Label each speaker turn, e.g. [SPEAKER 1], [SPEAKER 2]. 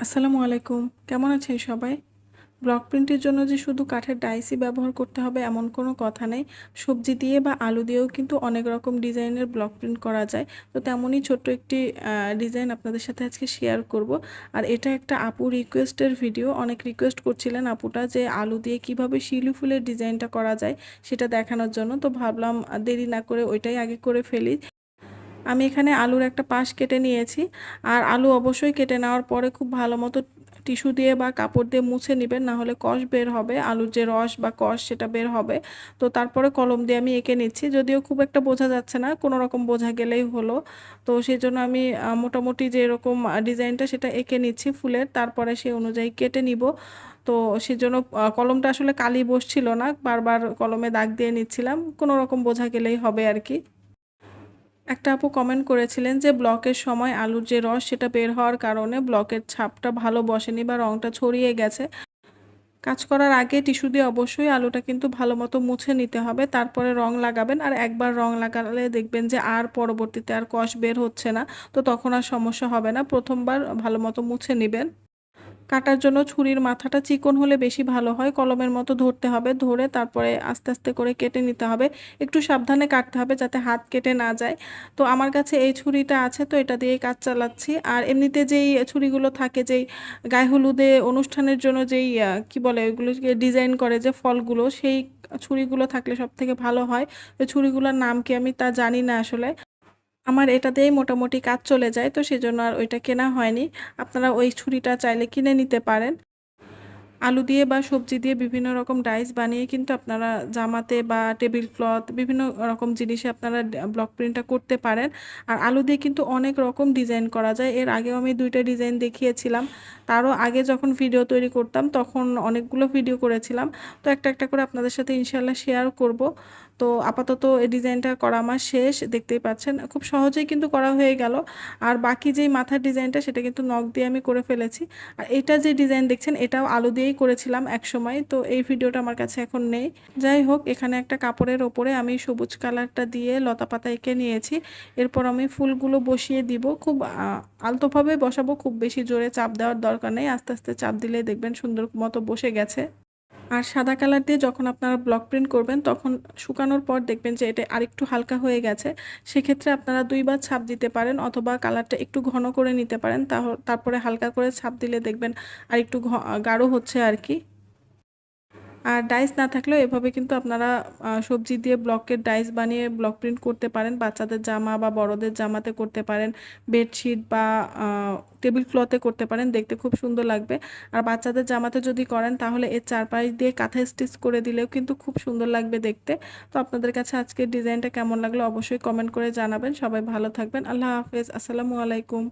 [SPEAKER 1] আসসালামু আলাইকুম। কেমন আছেন সবাই? ব্লক প্রিন্টের জন্য যে শুধু কাঠের ডাইসই ব্যবহার করতে হবে এমন কোনো কথা নেই। সবজি দিয়ে বা আলু দিয়েও কিন্তু অনেক রকম ডিজাইনের ব্লক প্রিন্ট করা যায়। তো তেমনই ছোট্ট একটি ডিজাইন আপনাদের সাথে আজকে শেয়ার করব। আর এটা একটা আপু রিকোয়েস্টের ভিডিও অনেক রিকোয়েস্ট করছিলেন আপুটা যে আলু দিয়ে কীভাবে শিলু ফুলের ডিজাইনটা করা যায় সেটা দেখানোর জন্য। তো ভাবলাম, দেরি না করে ওইটাই আগে করে ফেলি। আমি এখানে আলুর একটা পাশ কেটে নিয়েছি। আর আলু অবশ্যই কেটে নেওয়ার পরে খুব ভালো মতো টিস্যু দিয়ে বা কাপড় দিয়ে মুছে নেবেন, না হলে কষ বের হবে, আলুর যে রস বা কষ সেটা বের হবে। তো তারপরে কলম দিয়ে আমি এঁকে নিচ্ছি, যদিও খুব একটা বোঝা যাচ্ছে না, কোনো রকম বোঝা গেলেই হলো। তো সেই জন্য আমি মোটামুটি যে এরকম ডিজাইনটা সেটা এঁকে নিচ্ছি ফুলের, তারপরে সেই অনুযায়ী কেটে নিব। তো সেজন্য কলমটা আসলে কালি বসছিল না, বারবার কলমে দাগ দিয়ে নিচ্ছিলাম, কোনো রকম বোঝা গেলেই হবে আর কি। একটা আপু কমেন্ট করেছিলেন যে, ব্লকের সময় আলুর যে রস সেটা বের হওয়ার কারণে ব্লকের ছাপটা ভালো বসেনি বা রংটা ছড়িয়ে গেছে। কাজ করার আগে টিস্যু দিয়ে অবশ্যই আলুটা কিন্তু ভালো মতো মুছে নিতে হবে, তারপরে রং লাগাবেন আর একবার রং লাগালে দেখবেন যে আর পরবর্তীতে আর কষ বের হচ্ছে না, তো তখন আর সমস্যা হবে না। প্রথমবার ভালো মতো মুছে নেবেন। কাটার জন্য ছুরির মাথাটা চিকন হলে বেশি ভালো হয়। কলমের মতো ধরতে হবে, ধরে তারপরে আস্তে আস্তে করে কেটে নিতে হবে। একটু সাবধানে কাটতে হবে যাতে হাত কেটে না যায়। তো আমার কাছে এই ছুরিটা আছে, তো এটা দিয়েই কাজ চালাচ্ছি। আর এমনিতে যেই ছুরিগুলো থাকে, যেই গায়ে হলুদে অনুষ্ঠানের জন্য যেই কি বলে ওইগুলোকে ডিজাইন করে যে ফলগুলো, সেই ছুরিগুলো থাকলে সব থেকে ভালো হয়। ওই ছুরিগুলোর নাম কি আমি তা জানি না আসলে। আমার এটা দিয়েই মোটামুটি কাজ চলে যায়, তো সেজন্য আর ওইটা কেনা হয়নি। আপনারা ওই ছুরিটা চাইলে কিনে নিতে পারেন। আলু দিয়ে বা সবজি দিয়ে বিভিন্ন রকম ডাইস বানিয়ে কিন্তু আপনারা জামাতে বা টেবিল ক্লথ, বিভিন্ন রকম জিনিসে আপনারা ব্লক প্রিন্টটা করতে পারেন। আর আলু দিয়ে কিন্তু অনেক রকম ডিজাইন করা যায়। এর আগেও আমি দুইটা ডিজাইন দেখিয়েছিলাম। তারও আগে যখন ভিডিও তৈরি করতাম, তখন অনেকগুলো ভিডিও করেছিলাম। তো একটা একটা করে আপনাদের সাথে ইনশাল্লাহ শেয়ার করব। তো আপাতত এই ডিজাইনটা করা আমার শেষ। দেখতেই পাচ্ছেন, খুব সহজেই কিন্তু করা হয়ে গেল। আর বাকি যেই মাথার ডিজাইনটা, সেটা কিন্তু নখ দিয়ে আমি করে ফেলেছি। আর এটা যে ডিজাইন দেখছেন, এটাও আলু দিয়েই করেছিলাম এক সময় তো এই ভিডিওটা আমার কাছে এখন নেই। যাই হোক, এখানে একটা কাপড়ের ওপরে আমি সবুজ কালারটা দিয়ে লতা পাতা এঁকে নিয়েছি। এরপর আমি ফুলগুলো বসিয়ে দিব। খুব আলতোভাবে বসাবো, খুব বেশি জোরে চাপ দেওয়ার দরকার নেই। আস্তে আস্তে চাপ দিলে দেখবেন সুন্দর মতো বসে গেছে। আর সাদা কালার দিয়ে যখন আপনারা ব্লক প্রিন্ট করবেন, তখন শুকানোর পর দেখবেন যে এটা আরেকটু হালকা হয়ে গেছে। সেক্ষেত্রে আপনারা দুইবার ছাপ দিতে পারেন অথবা কালারটা একটু ঘন করে নিতে পারেন। তারপরে হালকা করে ছাপ দিলে দেখবেন আর একটু গাঢ় হচ্ছে আর কি। আর ডাইস না থাকলেও এভাবে কিন্তু আপনারা সবজি দিয়ে ব্লকের ডাইস বানিয়ে ব্লক প্রিন্ট করতে পারেন, বাচ্চাদের জামা বা বড়দের জামাতে করতে পারেন বেডশিট বা টেবিল ক্লথে করতে পারেন, দেখতে খুব সুন্দর লাগবে। আর বাচ্চাদের জামাতে যদি করেন তাহলে এর চারপাশ দিয়ে কাঁথা স্টিচ করে দিলেও কিন্তু খুব সুন্দর লাগবে দেখতে। তো আপনাদের কাছে আজকের ডিজাইনটা কেমন লাগল অবশ্যই কমেন্ট করে জানাবেন। সবাই ভালো থাকবেন। আল্লাহ হাফেজ। আসসালামু আলাইকুম।